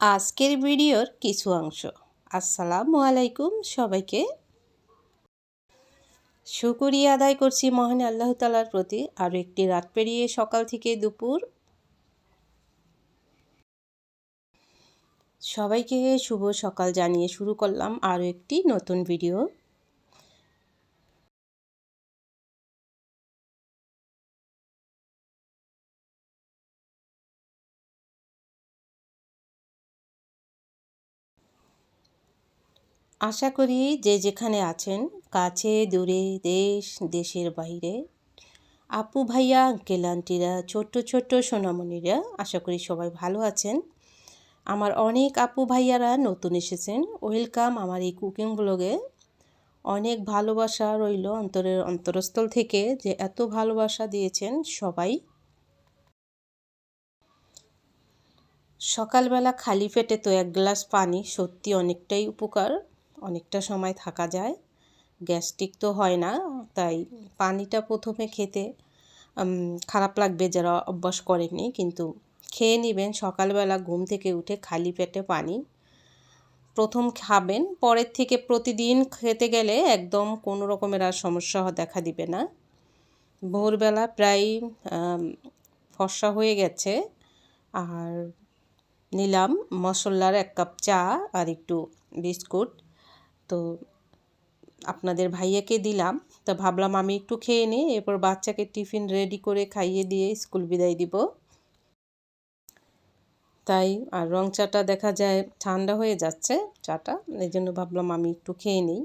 আজকের ভিডিওর কিছু অংশ। আসসালামু আলাইকুম সবাইকে। শুকুরিয়া আদায় করছি মহান আল্লাহ তালার প্রতি আরও একটি রাত পেরিয়ে সকাল থেকে দুপুর। সবাইকে শুভ সকাল জানিয়ে শুরু করলাম আরও একটি নতুন ভিডিও। আশা করি যে যেখানে আছেন, কাছে, দূরে, দেশ, দেশের বাইরে, আপু ভাইয়া, আঙ্কেল, আন্টিরা, ছোট্ট ছোট্ট সোনামণিরা, আশা করি সবাই ভালো আছেন। আমার অনেক আপু ভাইয়ারা নতুন এসেছেন। ওয়েলকাম আমার এই কুকিং ব্লগে। অনেক ভালোবাসা রইল অন্তরের অন্তরস্থল থেকে যে এত ভালোবাসা দিয়েছেন সবাই। সকালবেলা খালি পেটে তো এক গ্লাস পানি সত্যি অনেকটাই উপকার। অনেকটা সময় থাকা যায়। গ্যাস্ট্রিক তো হয় না, তাই পানিটা প্রথমে খেতে খারাপ লাগবে যারা অভ্যাস করেনি কিন্তু খেয়ে নেবেন। সকালবেলা ঘুম থেকে উঠে খালি পেটে পানি। প্রথম খাবেন, পরের থেকে প্রতিদিন খেতে গেলে একদম কোনো রকমের আর সমস্যা দেখা দিবে না। ভোরবেলা প্রায় ফর্সা হয়ে গেছে, আর নিলাম মশলার এক কাপ চা আর একটু বিস্কুট। তো আপনাদের ভাইয়াকে দিলাম। তো ভাবলাম আমি একটু খেয়ে নিই, এরপর বাচ্চাকে টিফিন রেডি করে খাইয়ে দিয়ে স্কুল বিদায় দিব। তাই আর রং চাটা দেখা যায় ঠান্ডা হয়ে যাচ্ছে চাটা, এই জন্য ভাবলাম আমি একটু খেয়ে নিই।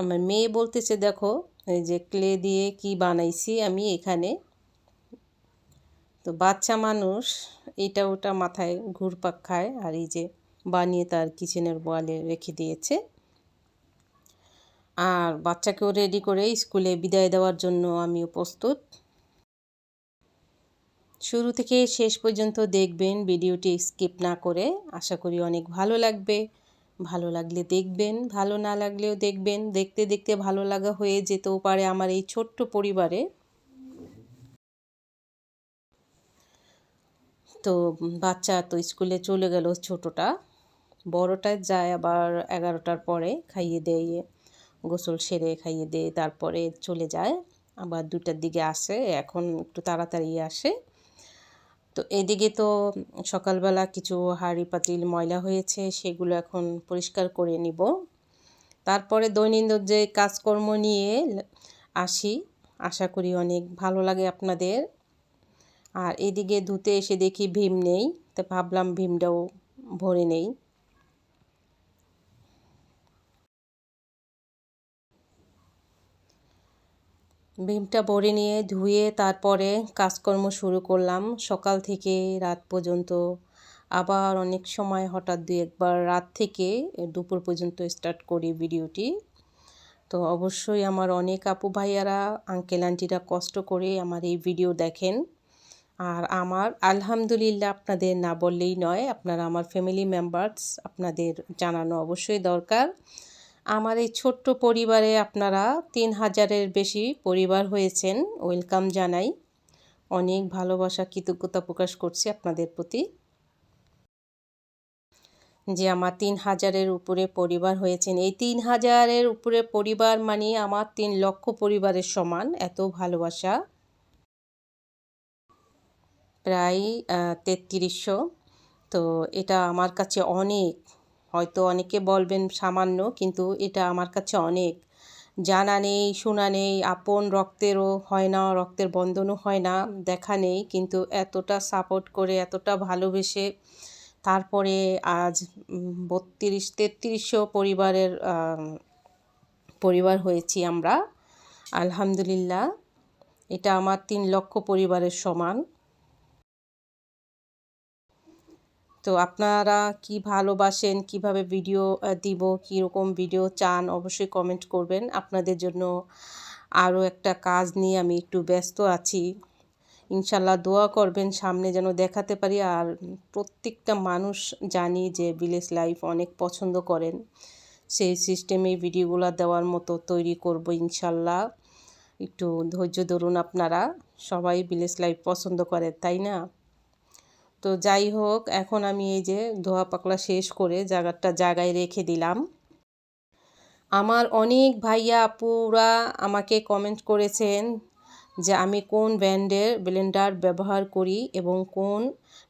আমার মেয়ে বলতেছে, দেখো, এই যে ক্লে দিয়ে কি বানাইছি আমি এখানে। তো বাচ্চা মানুষ, এটা ওটা মাথায় ঘুরপাক খায়, আর এই যে বানিয়ে তার কিচেনের ওয়ালে রেখে দিয়েছে। আর বাচ্চাকেও রেডি করে স্কুলে বিদায় দেওয়ার জন্য আমিও প্রস্তুত। শুরু থেকে শেষ পর্যন্ত দেখবেন, ভিডিওটি স্কিপ না করে। আশা করি অনেক ভালো লাগবে। ভালো লাগলে দেখবেন, ভালো না লাগলেও দেখবেন। দেখতে দেখতে ভালো লাগা হয়ে যেতেও পারে আমার এই ছোট্ট পরিবারে। তো বাচ্চা তো স্কুলে চলে গেল ছোটোটা। বড়টা যায় আবার এগারোটার পরে খাইয়ে দেয়, গোসল সেরে খাইয়ে দিয়ে, তারপরে চলে যায়। আবার দুটার দিকে আসে, এখন একটু তাড়াতাড়ি আসে। তো এদিকে তো সকালবেলা কিছু হাঁড়ি পাতিল ময়লা হয়েছে, সেগুলো এখন পরিষ্কার করে নিব। তারপরে দৈনন্দিন যে কাজকর্ম নিয়ে আসি, আশা করি অনেক ভালো লাগে আপনাদের। আর এদিকে ধুতে এসে দেখি ভীম নেই, তো ভাবলাম ভীমটাও ভরে নেই। ভীমটা ভরে নিয়ে ধুয়ে তারপরে কাজকর্ম শুরু করলাম। সকাল থেকে রাত পর্যন্ত। আবার অনেক সময় হঠাৎ দুই একবার রাত থেকে দুপুর পর্যন্ত স্টার্ট করি ভিডিওটি। তো অবশ্যই আমার অনেক আপু ভাইয়ারা আঙ্কেল আন্টিরা কষ্ট করে আমার এই ভিডিও দেখেন। আর আমার আলহামদুলিল্লাহ আপনাদের না বললেই নয়, আপনারা আমার ফ্যামিলি মেম্বার্স আপনাদের জানানো অবশ্যই দরকার। আমার এই ছোট্ট পরিবারে আপনারা তিন হাজারের বেশি পরিবার হয়েছেন, ওয়েলকাম জানাই। অনেক ভালোবাসা, কৃতজ্ঞতা প্রকাশ করছি আপনাদের প্রতি। যে আমার তিন হাজারের উপরে পরিবার হয়েছেন, এই তিন হাজারের উপরে পরিবার মানে আমার তিন লক্ষ পরিবারের সমান, এত ভালোবাসা। প্রায় তেত্রিশশো। তো এটা আমার কাছে অনেক। হয়তো অনেকে বলবেন সামান্য, কিন্তু এটা আমার কাছে অনেক। জানা নেই, শোনা নেই, আপন রক্তেরও হয় না, রক্তের বন্ধনও হয় না, দেখা নেই, কিন্তু এতটা সাপোর্ট করে, এতটা ভালোবেসে তারপরে আজ বত্রিশ, তেত্রিশশো পরিবারের পরিবার হয়েছি আমরা। আলহামদুলিল্লাহ, এটা আমার তিন লক্ষ পরিবারের সমান। তো আপনারা কি ভালোবাসেন? কীভাবে ভিডিও দিব? কীরকম ভিডিও চান? অবশ্যই কমেন্ট করবেন। আপনাদের জন্য আরও একটা কাজ নিয়ে আমি একটু ব্যস্ত আছি। ইনশাল্লাহ দোয়া করবেন, সামনে যেন দেখাতে পারি। আর প্রত্যেকটা মানুষ জানি যে ভিলেজ লাইফ অনেক পছন্দ করেন। সেই সিস্টেমে ভিডিওগুলো দেওয়ার মতো তৈরি করব ইনশাল্লাহ। একটু ধৈর্য ধরুন আপনারা। সবাই ভিলেজ লাইফ পছন্দ করে, তাই না? তো যাই হোক, এখন আমি এই যে ধোয়া পাকলা শেষ করে জায়গাটা জায়গায় রেখে দিলাম। আমার অনেক ভাইয়া আপুরা আমাকে কমেন্ট করেছেন যে আমি কোন ব্র্যান্ডের ব্লেন্ডার ব্যবহার করি এবং কোন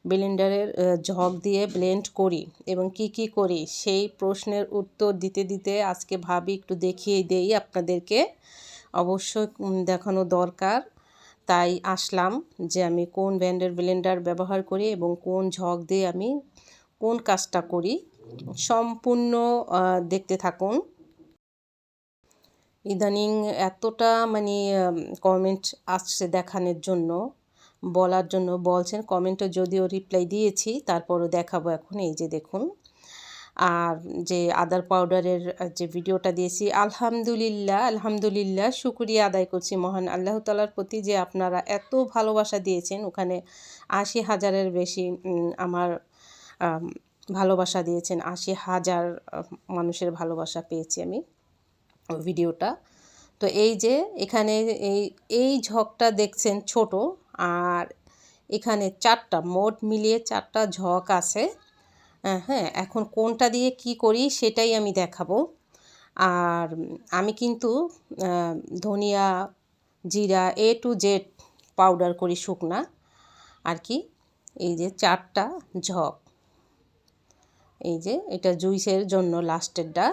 ব্লেন্ডারের ঝক দিয়ে ব্লেন্ড করি এবং কি কি করি, সেই প্রশ্নের উত্তর দিতে দিতে আজকে ভাবি একটু দেখিয়ে দেই আপনাদেরকে। অবশ্যই দেখানো দরকার। তাই আসলাম যে আমি কোন ব্র্যান্ডের ব্লেন্ডার ব্যবহার করি এবং কোন ঝক দিয়ে আমি কোন কাজটা করি। সম্পূর্ণ দেখতে থাকুন। ইদানিং এতটা মানে কমেন্ট আসছে দেখানোর জন্য, বলার জন্য, বলছেন কমেন্টও যদিও রিপ্লাই দিয়েছি, তারপরও দেখাবো এখন, এই যে দেখুন। আর যে আদার পাউডারের যে ভিডিওটা দিয়েছি, আলহামদুলিল্লাহ আলহামদুলিল্লাহ, শুক্রিয়া আদায় করছি মহান আল্লাহ তালার প্রতি যে আপনারা এত ভালোবাসা দিয়েছেন। ওখানে আশি হাজারের বেশি আমার ভালোবাসা দিয়েছেন। আশি হাজার মানুষের ভালোবাসা পেয়েছি আমি ভিডিওটা। তো এই যে এখানে এই এই ঝকটা দেখছেন ছোট, আর এখানে চারটা, মোট মিলিয়ে চারটা ঝক আছে। হ্যাঁ এখন কোনটা দিয়ে কি করি সেটাই আমি দেখাবো। আর আমি কিন্তু ধনিয়া, জিরা এ টু জেড পাউডার করি শুকনা। আর কি? এই যে চারটা ঝক। এই যে এটা জুইসের জন্য লাস্টেরটা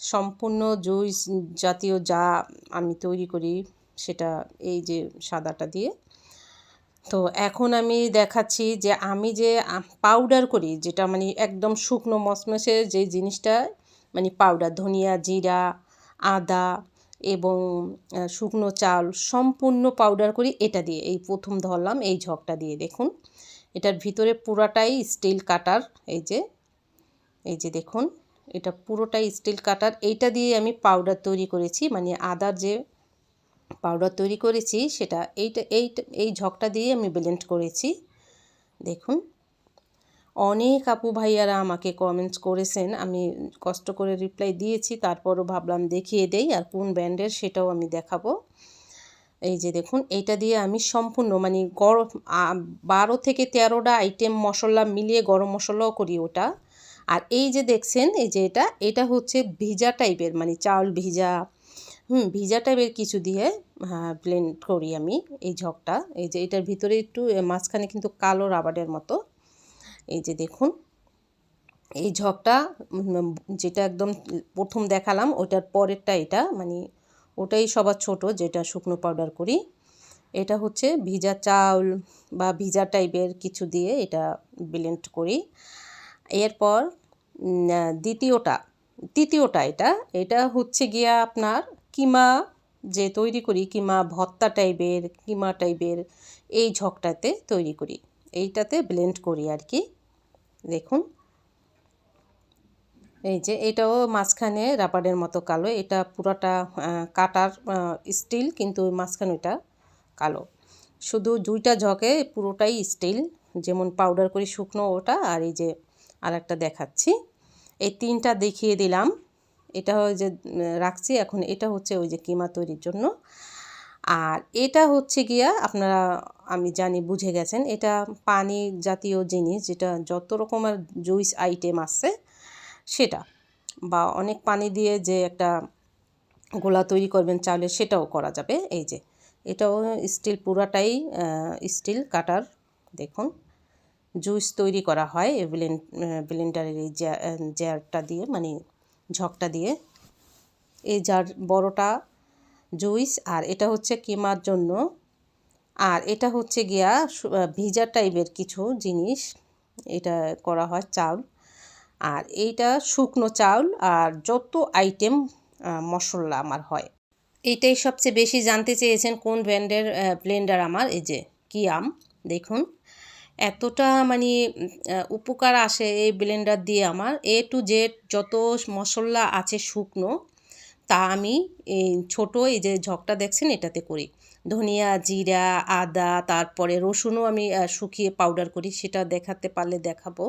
সম্পূর্ণ জুইস জাতীয় যা আমি তৈরি করি সেটা এই যে সাদাটা দিয়ে। তো এখন আমি দেখাচ্ছি যে আমি যে পাউডার করি, যেটা মানে একদম শুকনো মসমসে যে জিনিসটা মানে পাউডার ধনিয়া, জিরা, আদা এবং শুকনো চাল সম্পূর্ণ পাউডার করি এটা দিয়ে। এই প্রথম ধরলাম, এই ঝকটা দিয়ে দেখুন। এটার ভিতরে পুরাটাই স্টিল কাটার এই যে এই যে দেখুন, এটা পুরোটাই স্টিল কাটার এইটা দিয়ে আমি পাউডার তৈরি করেছি মানে আদার যে পাউডার তৈরি করেছি, সেটা এইটা এইটা, এই ঝকটা দিয়ে আমি ব্লেন্ড করেছি। দেখুন, অনেক আপু ভাইয়ারা আমাকে কমেন্টস করেছেন, আমি কষ্ট করে রিপ্লাই দিয়েছি, তারপরও ভাবলাম দেখিয়ে দেই আর কোন ব্র্যান্ডের সেটাও আমি দেখাবো। এই যে দেখুন, এইটা দিয়ে আমি সম্পূর্ণ মানে গরম বারো থেকে তেরোটা আইটেম মশলা মিলিয়ে গরম মশলাও করি ওটা। আর এই যে দেখছেন, এই যে এটা এটা হচ্ছে ভিজা টাইপের মানে চাউল ভিজা হুম, ভিজা টাইপের কিছু দিয়ে হ্যাঁ ব্লেন্ড করি আমি এই ঝকটা। এই যে এটার ভিতরে একটু মাঝখানে কিন্তু কালো রাবারের মতো। এই যে দেখুন, এই ঝকটা যেটা একদম প্রথম দেখালাম, ওটার পরেরটা এটা মানে ওটাই সবার ছোট, যেটা শুকনো পাউডার করি। এটা হচ্ছে ভিজা চাউল বা ভিজা টাইপের কিছু দিয়ে এটা ব্লেন্ড করি। এরপর দ্বিতীয়টা তৃতীয়টা এটা এটা হচ্ছে গিয়া আপনার কিমা যে তৈরি করি, কিমা ভত্তা টাইপের, কিমা টাইপের এই ঝকটাতে তৈরি করি। এইটাতে ব্লেন্ড করি আর কি দেখুন। এই যে এটাও মাঝখানে রাবারের মতো কালো। এটা পুরাটা কাটার স্টিল কিন্তু মাঝখানে ওইটা কালো। শুধু দুইটা ঝকে পুরোটাই স্টিল যেমন পাউডার করি শুকনো ওটা, আর এই যে আর একটা দেখাচ্ছি। এই তিনটা দেখিয়ে দিলাম। এটা যে রাখছি, এখন এটা হচ্ছে ওই যে কিমা তৈরির জন্য। আর এটা হচ্ছে গিয়া আপনারা, আমি জানি বুঝে গেছেন, এটা পানি জাতীয় জিনিস যেটা যত রকমের জুইস আইটেম আছে, সেটা বা অনেক পানি দিয়ে যে একটা গোলা তৈরি করবেন চাউলের সেটাও করা যাবে। এই যে, এটাও স্টিল পুরাটাই স্টিল কাটার, দেখুন জুস তৈরি করা হয় ব্লেন্ড ব্লেন্ডারের এই জারটা দিয়ে মানে ঝকটা দিয়ে। এই যার বড়টা জুইস, আর এটা হচ্ছে কিমার জন্য। আর এটা হচ্ছে গিয়া ভিজা টাইপের কিছু জিনিস। এটা করা হয় চাউল আর এইটা শুকনো চাউল আর যত আইটেম মশলা আমার হয়। এইটাই সবচেয়ে বেশি জানতে চেয়েছেন কোন ব্র্যান্ডের ব্লেন্ডার আমার। এই যে, কি আম, দেখুন। এতটা মানে উপকার আসে এই ব্লেন্ডার দিয়ে আমার। এ টু জেড যত মশলা আছে শুকনো, তা আমি এই ছোটো এই যে ঝকটা দেখছেন এটাতে করি। ধনিয়া, জিরা, আদা, তারপরে রসুনও আমি শুকিয়ে পাউডার করি, সেটা দেখাতে পারলে দেখাবো।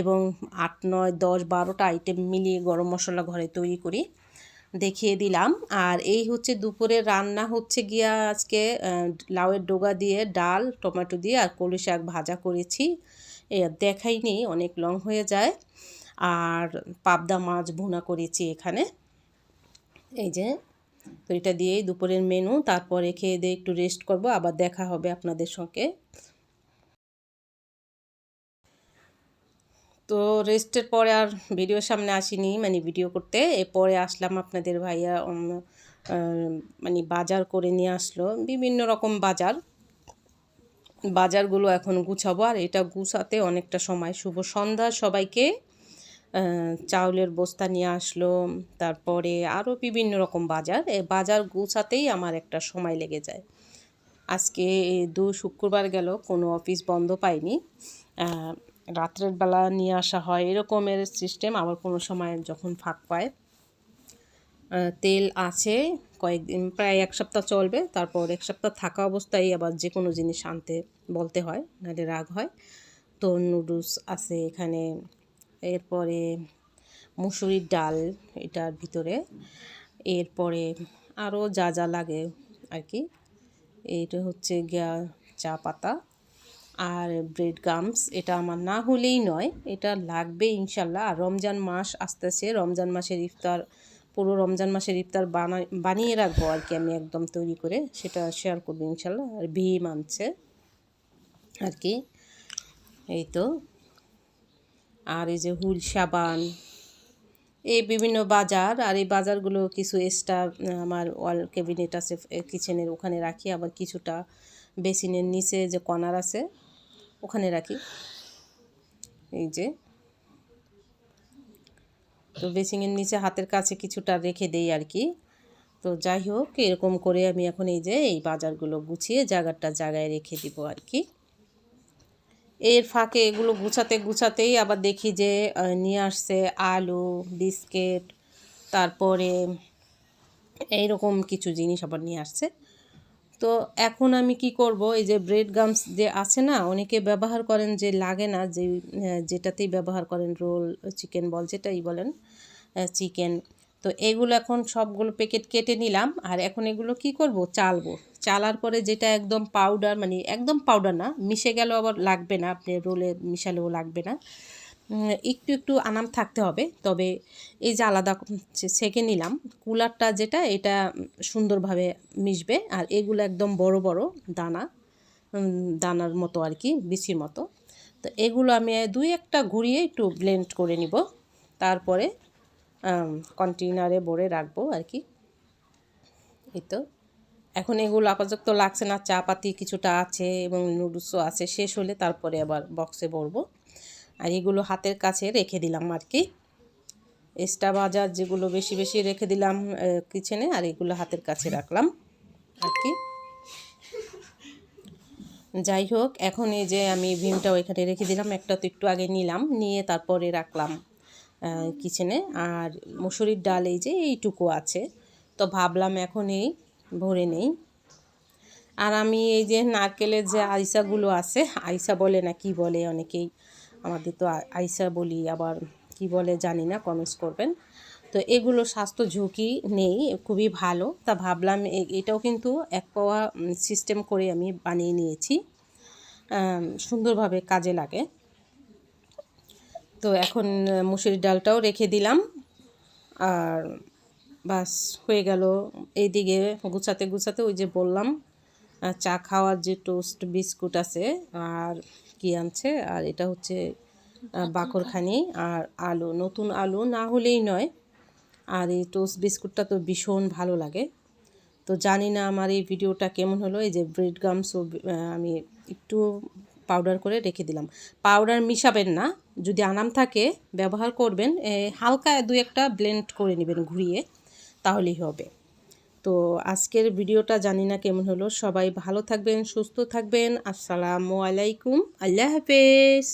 এবং আট, নয়, দশ, বারোটা আইটেম মিলিয়ে গরম মশলা ঘরে তৈরি করি। দেখিয়ে দিলাম। আর এই হচ্ছে দুপুরে রান্না হচ্ছে গিয়া আজকে লাউয়ের ডোগা দিয়ে, ডাল, টমেটো দিয়ে আর কলই শাক ভাজা করেছি। দেখাইনি অনেক লং হয়ে যায়। আর পাবদা মাছ ভুনা করেছি এখানে। এই যে, তো এটা দিয়েই দুপুরের মেনু তারপরে খেয়ে দিয়ে একটু রেস্ট করব, আবার দেখা হবে আপনাদের সঙ্গে। তো রেস্টের পরে আর ভিডিওর সামনে আসিনি মানে ভিডিও করতে। এরপরে আসলাম আপনাদের ভাইয়া মানে বাজার করে নিয়ে আসলো। বিভিন্ন রকম বাজার। বাজারগুলো এখন গুছাবো, আর এটা গুছাতে অনেকটা সময়। শুভ সন্ধ্যা সবাইকে। চাউলের বস্তা নিয়ে আসলো। তারপরে আরও বিভিন্ন রকম বাজার। এই বাজার গুছাতেই আমার একটা সময় লেগে যায়। আজকে দু শুক্রবার গেল, কোনো অফিস বন্ধ পাইনি। রাত্রের বেলা নিয়ে আসা হয়। এরকমের সিস্টেম আবার কোনো সময় যখন ফাঁক পায় তেল আছে, কয়েকদিন, প্রায় এক সপ্তাহ চলবে। তারপর এক সপ্তাহ থাকা অবস্থায় আবার যে কোনো জিনিস আনতে বলতে হয়, নাহলে রাগ হয়। তো নুডলস আছে এখানে। এরপরে মুসুরির ডাল, এটার ভিতরে। এরপরে আরও যা যা লাগে আর কি। এইটা হচ্ছে গিয়া চা পাতা। আর ব্রেড গামস এটা আমার না হলেই নয়, এটা লাগবে ইনশাল্লাহ। আর রমজান মাস আসতেছে, রমজান মাসের ইফতার, পুরো রমজান মাসের ইফতার বানাই বানিয়ে রাখব আর কি আমি একদম তৈরি করে, সেটা শেয়ার করব ইনশাল্লাহ। আর ভীম মানছে আর কি, এই তো। আর এই যে হুল সাবান, এই বিভিন্ন বাজার, আর এই বাজারগুলো কিছু এক্সট্রা আমার ওয়াল ক্যাবিনেট আছে কিচেনের ওখানে রাখি, আবার কিছুটা বেসিনের নিচে যে কর্নার আছে, ওখানে রাখি। এই যে। তো বেসিংয়ের নিচে হাতের কাছে কিছুটা রেখে দেই আর কি। তো যাই হোক, এরকম করে আমি এখন এই যে এই বাজারগুলো গুছিয়ে জায়গাটা জায়গায় রেখে দিব আর কি। এর ফাঁকে এগুলো গুছাতে গুছাতেই আবার দেখি যে নিয়ে আসছে আলু, বিস্কিট, তারপরে এইরকম কিছু জিনিস আবার নিয়ে আসছে। তো এখন আমি কি করব? এই যে ব্রেড গামস যে আছে না, অনেকে ব্যবহার করেন যে লাগে না, যে যেটাতেই ব্যবহার করেন, রোল, চিকেন বল, যেটাই বলেন চিকেন। তো এগুলো এখন সবগুলো প্যাকেট কেটে নিলাম, আর এখন এগুলো কি করব? চালবো। চালার পরে যেটা একদম পাউডার মানে একদম পাউডার না, মিশে গেলেও আবার লাগবে না, আপনি রোলে মিশালেও লাগবে না। একটু একটু আনাম থাকতে হবে। তবে এই যে আলাদা সেকে নিলাম, কুলারটা যেটা, এটা সুন্দরভাবে মিশবে। আর এগুলো একদম বড় বড় দানা দানার মতো আর কি, বিচির মতো। তো এগুলো আমি দুই একটা ঘুরিয়ে একটু ব্লেন্ড করে নিব। তারপরে কন্টেনারে ভরে রাখব আর কি। এই তো। এখন এগুলো আপাতত লাগছে না চা পাতি কিছুটা আছে এবং নুডলসও আছে, শেষ হলে তারপরে আবার বক্সে ভরবো। আর এগুলো হাতের কাছে রেখে দিলাম আর কি। এক্সট্রা বাজার যেগুলো বেশি বেশি রেখে দিলাম কিচেনে আর এগুলো হাতের কাছে রাখলাম আর কি। যাই হোক, এখন এই যে আমি ভীমটাও এখানে রেখে দিলাম, একটা তো একটু আগে নিলাম, নিয়ে তারপরে রাখলাম কিচেনে আর মুসুরির ডাল এই যে এইটুকু আছে, তো ভাবলাম এখন এই ভরে নেই। আর আমি এই যে নারকেলের যে আইসাগুলো আছে, আইসা বলে না, কি বলে অনেকেই আমাদের তো আইসা বলি আবার কি বলে জানি না কমেন্টস করবেন। তো এগুলো স্বাস্থ্য ঝুঁকি নেই খুবই ভালো। তা ভাবলাম এটাও কিন্তু এক পাওয়া সিস্টেম করে আমি বানিয়ে নিয়েছি। সুন্দরভাবে কাজে লাগে। তো এখন আহ, মুসুরির ডালটাও রেখে দিলাম। আর বাস হয়ে গেল। এইদিকে গুছাতে গুছাতে ওই যে বললাম চা খাওয়ার যে টোস্ট বিস্কুট আছে আর কি আনছে আর এটা হচ্ছে বাকরখানি আর আলু নতুন আলু না হলেই নয়। আর এই টোস্ট বিস্কুটটা তো ভীষণ ভালো লাগে। তো জানি না আমার এই ভিডিওটা কেমন হলো এই যে ব্রেড গামসও আমি একটু পাউডার করে রেখে দিলাম। পাউডার মিশাবেন না যদি আনাম থাকে ব্যবহার করবেন হালকা দু একটা ব্লেন্ড করে নেবেন ঘুরিয়ে তাহলেই হবে। তো আজকের ভিডিওটা জানি না কেমন হলো। সবাই ভালো থাকবেন, সুস্থ থাকবেন। আসসালামু আলাইকুম। আল্লাহ হাফেজ।